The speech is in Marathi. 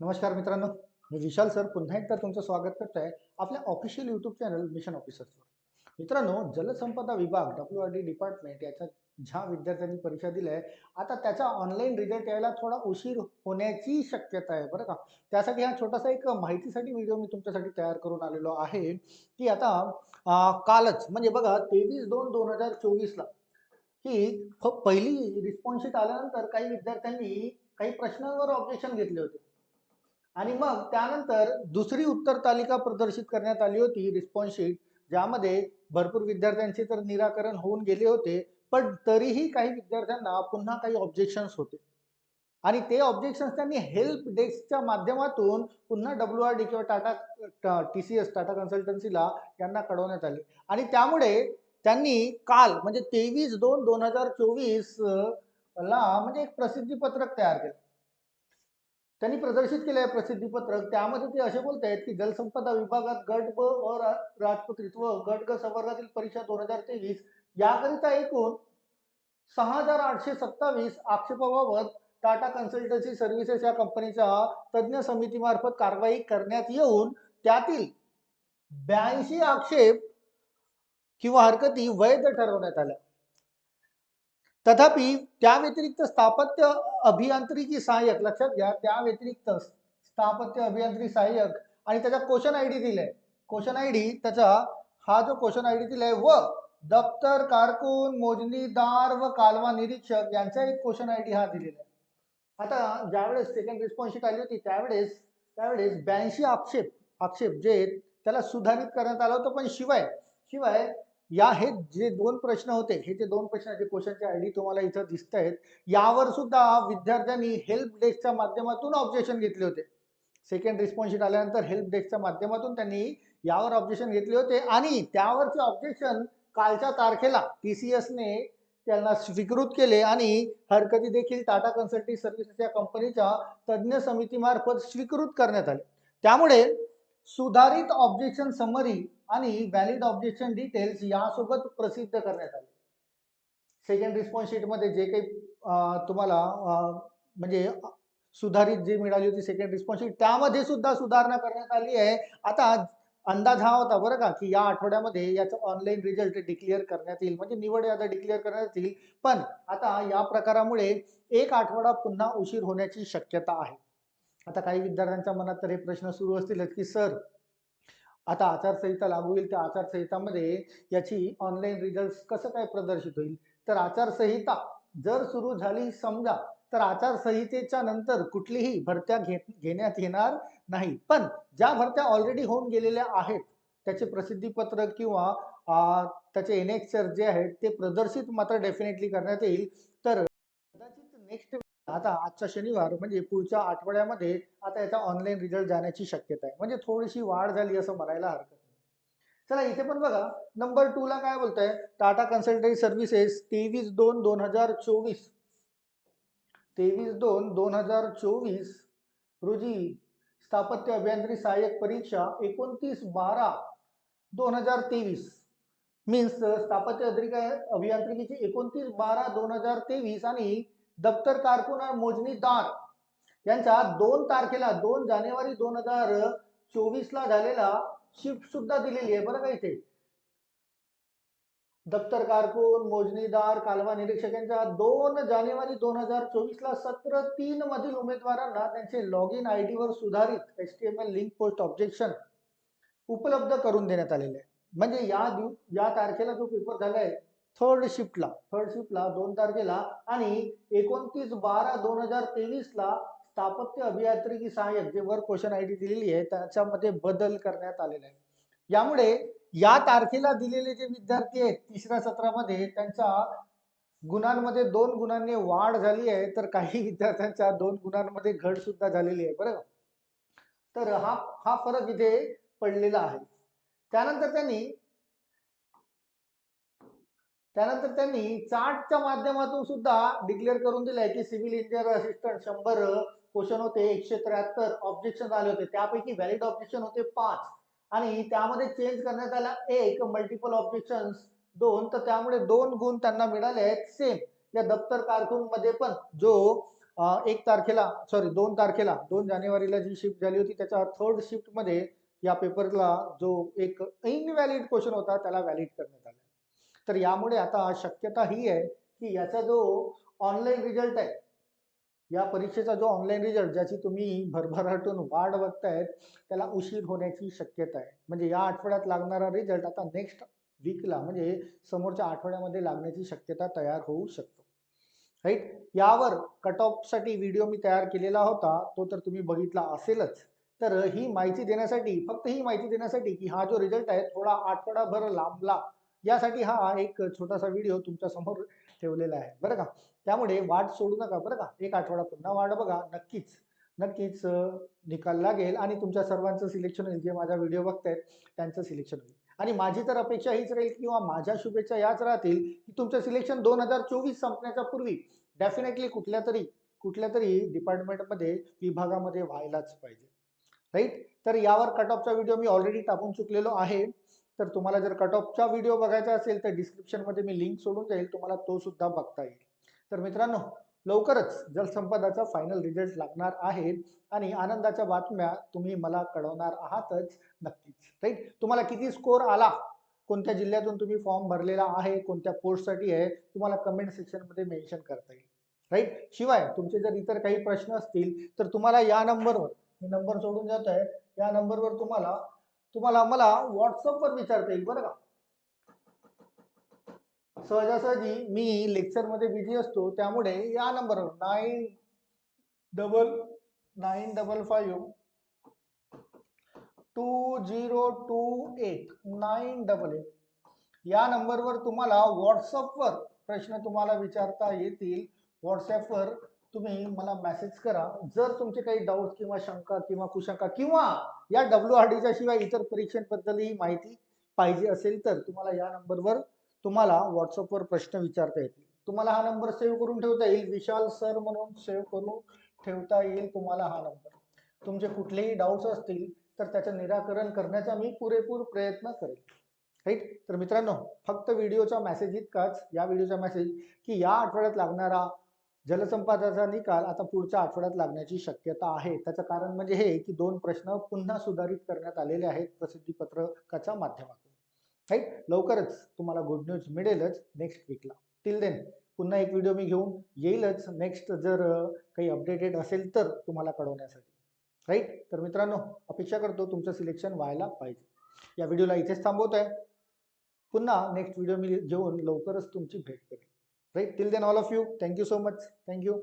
नमस्कार मित्रांनो मी विशाल सर. पुन्हा एकदा तुमचं स्वागत करत आहे आपल्या ऑफिशियल यूट्यूब चॅनल मिशन ऑफिसर्सवर मित्रांनो जलसंपदा विभाग डब्ल्यू आर डी डिपार्टमेंट याच्या ज्या विद्यार्थ्यांनी परीक्षा दिल्या आहे आता त्याचा ऑनलाईन रिझल्ट यायला थोडा उशीर होण्याची शक्यता आहे बरं का. त्यासाठी हा छोटासा एक माहितीसाठी व्हिडिओ मी तुमच्यासाठी तयार करून आलेलो आहे की आता कालच म्हणजे बघा तेवीस दोन दोन हजार चोवीसला ही पहिली रिस्पॉन्सशीट आल्यानंतर काही विद्यार्थ्यांनी काही प्रश्नांवर ऑब्जेक्शन घेतले होते. आणि मग त्यानंतर दुसरी उत्तर तालिका प्रदर्शित करण्यात आली होती रिस्पॉन्स शीट ज्यामध्ये भरपूर विद्यार्थ्यांचे तर निराकरण होऊन गेले होते पण तरीही काही विद्यार्थ्यांना पुन्हा काही ऑब्जेक्शन्स होते. आणि ते ऑब्जेक्शन्स त्यांनी हेल्प डेस्कच्या माध्यमातून पुन्हा डब्ल्यू आर डी किंवा Tata T C S Tata कन्सल्टन्सीला यांना कळवण्यात आले. आणि त्यामुळे त्यांनी काल म्हणजे तेवीस दोन दोन हजार चोवीस ला म्हणजे एक प्रसिद्धीपत्रक तयार केलं. त्यांनी प्रदर्शित केलं आहे प्रसिद्धीपत्रक त्यामध्ये ते असे बोलत आहेत की जलसंपदा विभागात गट ब व रा- राजपत्रित व गट ग संवर्गातील परीक्षा दोन हजार तेवीस याकरिता एकूण सहा हजार आठशे सत्तावीस आक्षेपाबाबत टाटा कन्सल्टन्सी सर्व्हिसेस या कंपनीच्या तज्ज्ञ समितीमार्फत कारवाई करण्यात येऊन त्यातील ब्याऐंशी आक्षेप किंवा हरकती वैध ठरवण्यात आल्या. तथापि त्या व्यतिरिक्त स्थापत्य अभियांत्रिकी सहाय्यक लक्षात घ्या त्या व्यतिरिक्त स्थापत्य अभियांत्रिकी सहाय्यक आणि त्याचा क्वेश्चन आय डी दिलाय. क्वेश्चन आय डी त्याचा हा जो क्वेश्चन आय डी दिलाय व दप्तर कारकून मोजणीदार व कालवा निरीक्षक यांचा एक क्वेश्चन आय डी हा दिलेला आहे. आता ज्यावेळेस सेकंड रिस्पॉन्सशीट आली होती त्यावेळेस त्यावेळेस ब्याऐंशी आक्षेप आक्षेप जे त्याला सुधारित करण्यात आलं होतं पण शिवाय शिवाय या हे जे दोन प्रश्न होते हे जे दोन प्रश्नाचे क्वेश्चनचे आय डी तुम्हाला इथं दिसत आहेत यावर सुद्धा विद्यार्थ्यांनी हेल्प डेस्कच्या माध्यमातून ऑब्जेक्शन घेतले होते. सेकंड रिस्पॉन्सशीट आल्यानंतर हेल्प डेस्कच्या माध्यमातून त्यांनी यावर ऑब्जेक्शन घेतले होते आणि त्यावरचे ऑब्जेक्शन कालच्या तारखेला टी सी एसने त्यांना स्वीकृत केले आणि हरकती देखील टाटा कन्सल्टिंग सर्व्हिसेस या कंपनीच्या तज्ज्ञ समितीमार्फत स्वीकृत करण्यात आले. त्यामुळे सुधारित ऑब्जेक्शन समरी आणि व्हॅलिड ऑब्जेक्शन डिटेल्स यासोबत प्रसिद्ध करण्यात आले. सेकंड रिस्पॉन्स शीटमध्ये जे काही तुम्हाला म्हणजे सुधारित जी मिळाली होती सेकंड रिस्पॉन्स शीट त्यामध्ये सुद्धा सुधारणा करण्यात आली आहे. आता अंदाज हा होता बरं का की या आठवड्यामध्ये याचं ऑनलाईन रिझल्ट डिक्लेअर करण्यात येईल. म्हणजे निवड आता डिक्लेअर करण्यात येईल. पण आता या प्रकारामुळे एक आठवडा पुन्हा उशीर होण्याची शक्यता आहे. आता काही विद्यार्थ्यांच्या मनात तर हे प्रश्न सुरू असतीलच की सर आता आचारसंहिता लागू होईल त्या आचारसंहितामध्ये याची ऑनलाईन रिझल्ट कसं काय प्रदर्शित होईल? तर आचारसंहिता जर सुरू झाली समजा तर आचारसंहितेच्या नंतर कुठलीही भरत्या घे घेण्यात येणार नाही. पण ज्या भरत्या ऑलरेडी होऊन गेलेल्या आहेत त्याचे प्रसिद्धीपत्रक किंवा त्याचे एनेक्सर जे आहेत ते प्रदर्शित मात्र डेफिनेटली करण्यात येईल. तर कदाचित नेक्स्ट आता आजचा शनिवार म्हणजे पुढच्या आठवड्यामध्ये आता याचा ऑनलाईन रिझल्ट जाण्याची शक्यता आहे. म्हणजे थोडीशी वाढ झाली असं म्हणायला हरकत नाही. चला इथे पण बघा नंबर टू ला काय बोलतोय? टाटा कन्सल्टन्सी सर्व्हिसेस तेवीस दोन दोन हजार चोवीस. तेवीस दोन दोन हजार चोवीस रोजी स्थापत्य अभियांत्रिकी सहाय्यक परीक्षा एकोणतीस बारा दोन हजार तेवीस. मीन्स स्थापत्य अभियांत्रिकीची एकोणतीस बारा दोन हजार तेवीस आणि दप्तर कारकून आणि मोजणीदार यांच्या दोन तारखेला दोन जानेवारी दोन हजार चोवीस ला झालेला शिफ्ट सुद्धा दिलेली आहे. बरं का इथे? दप्तर कारकून मोजणीदार कालवा निरीक्षक यांच्या दोन जानेवारी दोन हजार चोवीस ला सत्र तीन मधील उमेदवारांना त्यांचे लॉग इन आय डी वर सुधारित H T M L link post objection उपलब्ध करून देण्यात आलेले आहे. म्हणजे या दिव या तारखेला जो पेपर झालाय थर्ड शिफ्टला थर्ड शिफ्टला दोन तारखेला आणि एकोणतीस बारा दोन हजार तेवीसला स्थापत्य अभियांत्रिकी सहाय्यक जे वर क्वेश्चन आय डी दिलेली आहे त्याच्यामध्ये बदल करण्यात आलेला आहे. यामुळे या तारखेला दिलेले जे विद्यार्थी आहेत तिसऱ्या सत्रामध्ये त्यांच्या गुणांमध्ये दोन गुणांनी वाढ झाली आहे तर काही विद्यार्थ्यांच्या दोन गुणांमध्ये घट सुद्धा झालेली आहे बरं तर हा हा फरक इथे पडलेला आहे. त्यानंतर त्यांनी त्यानंतर त्यांनी चार्टच्या माध्यमातून सुद्धा डिक्लेअर करून दिलंय की सिव्हिल इंजिनियर असिस्टंट शंभर क्वेश्चन होते एकशे त्र्याहत्तर ऑब्जेक्शन आले होते. त्यापैकी व्हॅलिड ऑब्जेक्शन होते पाच. आणि त्यामध्ये चेंज करण्यात आला एक मल्टिपल ऑब्जेक्शन दोन. तर त्यामुळे दोन गुण त्यांना मिळाले आहेत. सेम या दप्तर कारकून मध्ये पण जो एक तारखेला सॉरी दोन तारखेला दोन जानेवारीला जी शिफ्ट झाली होती त्याच्या थर्ड शिफ्टमध्ये या पेपरला जो एक इनव्हॅलिड क्वेश्चन होता त्याला व्हॅलिड करण्यात आला. तर यामुळे आता शक्यता ही आहे की याचा जो ऑनलाईन रिझल्ट आहे या परीक्षेचा जो ऑनलाईन रिझल्ट ज्याची तुम्ही भरभराटून वाढ बघतायत त्याला उशीर होण्याची शक्यता आहे. म्हणजे या आठवड्यात लागणारा रिझल्ट आता नेक्स्ट वीकला म्हणजे समोरच्या आठवड्यामध्ये लागण्याची शक्यता तयार होऊ शकतो. राईट यावर कट ऑफसाठी व्हिडिओ मी तयार केलेला होता तो तर तुम्ही बघितला असेलच. तर ही माहिती देण्यासाठी फक्त ही माहिती देण्यासाठी की हा जो रिझल्ट आहे थोडा आठवडाभर लांबला. यासाठी हा एक छोटासा व्हिडिओ तुमच्यासमोर ठेवलेला आहे. बरं का? त्यामुळे वाट सोडू नका बरं का? एक आठवडा पुन्हा वाट बघा नक्कीच. नक्कीच निकाल लागेल आणि तुमच्या सर्वांचं सिलेक्शन होईल. जे माझा व्हिडिओ बघतायत त्यांचं सिलेक्शन होईल. आणि माझी तर अपेक्षा हीच राहील किंवा माझ्या शुभेच्छा याच राहतील की तुमचं सिलेक्शन दोन हजार चोवीस संपण्याच्या पूर्वी डेफिनेटली कुठल्या तरी कुठल्या तरी डिपार्टमेंटमध्ये विभागामध्ये व्हायलाच पाहिजे. राईट तर यावर कट ऑफचा व्हिडिओ मी ऑलरेडी टाकून चुकलेलो आहे. तर तुम्हाला जर कट ऑफचा व्हिडिओ बघायचा असेल तर डिस्क्रिप्शनमध्ये मी लिंक सोडून जाईल. तुम्हाला तो सुद्धा बघता येईल. तर मित्रांनो लवकरच जलसंपदाचा फायनल रिझल्ट लागणार आहे. आणि आनंदाच्या बातम्या तुम्ही मला कळवणार आहातच नक्कीच. राईट तुम्हाला किती स्कोर आला? कोणत्या जिल्ह्यातून तुम्ही फॉर्म भरलेला आहे? कोणत्या पोस्टसाठी आहे? तुम्हाला कमेंट सेक्शनमध्ये मेन्शन करता येईल. राईट शिवाय तुमचे जर इतर काही प्रश्न असतील तर तुम्हाला या नंबरवर मी नंबर सोडून जात आहे या नंबरवर तुम्हाला तुम्हाला मला व्हॉट्सअपवर विचारता येईल बरं का? सहजासहजी मी लेक्चरमध्ये बिझी असतो त्यामुळे या नंबरवर nine double nine double five two zero two eight nine double eight या नंबरवर तुम्हाला व्हॉट्सअपवर प्रश्न तुम्हाला विचारता येतील. व्हॉट्सॲपवर तुम्ही मला मेसेज करा. जर तुमचे काही डाऊट किंवा शंका किंवा कुशंका किंवा या डब्ल्यू आर डीच्या शिवाय इतर परीक्षांबद्दलही माहिती पाहिजे असेल तर तुम्हाला या नंबरवर तुम्हाला व्हॉट्सअपवर प्रश्न विचारता येतील. तुम्हाला हा नंबर सेव्ह करून ठेवता येईल. विशाल सर म्हणून सेव्ह करून ठेवता येईल तुम्हाला हा नंबर. तुमचे कुठलेही डाऊट्स असतील तर त्याचं निराकरण करण्याचा मी पुरेपूर प्रयत्न करेन. राईट? तर मित्रांनो फक्त व्हिडिओचा मेसेज इतकाच. या व्हिडिओचा मेसेज की या आठवड्यात लागणारा जलसंपादाचा निकाल आता पुढच्या आठवड्यात लागण्याची शक्यता आहे. त्याचं कारण म्हणजे हे की दोन प्रश्न पुन्हा सुधारित करण्यात आलेले आहेत प्रसिद्धी पत्रकाच्या माध्यमातून. राईट? लवकरच तुम्हाला गुड न्यूज मिळेलच नेक्स्ट वीकला टिल देन पुन्हा एक व्हिडिओ मी घेऊन येईलच. नेक्स्ट जर काही अपडेटेड असेल तर तुम्हाला कळवण्यासाठी. राईट? तर मित्रांनो अपेक्षा करतो तुमचं सिलेक्शन व्हायला पाहिजे. या व्हिडिओला इथेच थांबवत आहे पुन्हा नेक्स्ट व्हिडिओ मी घेऊन लवकरच तुमची भेट करेन. right? Till then all of you thank you so much. Thank you.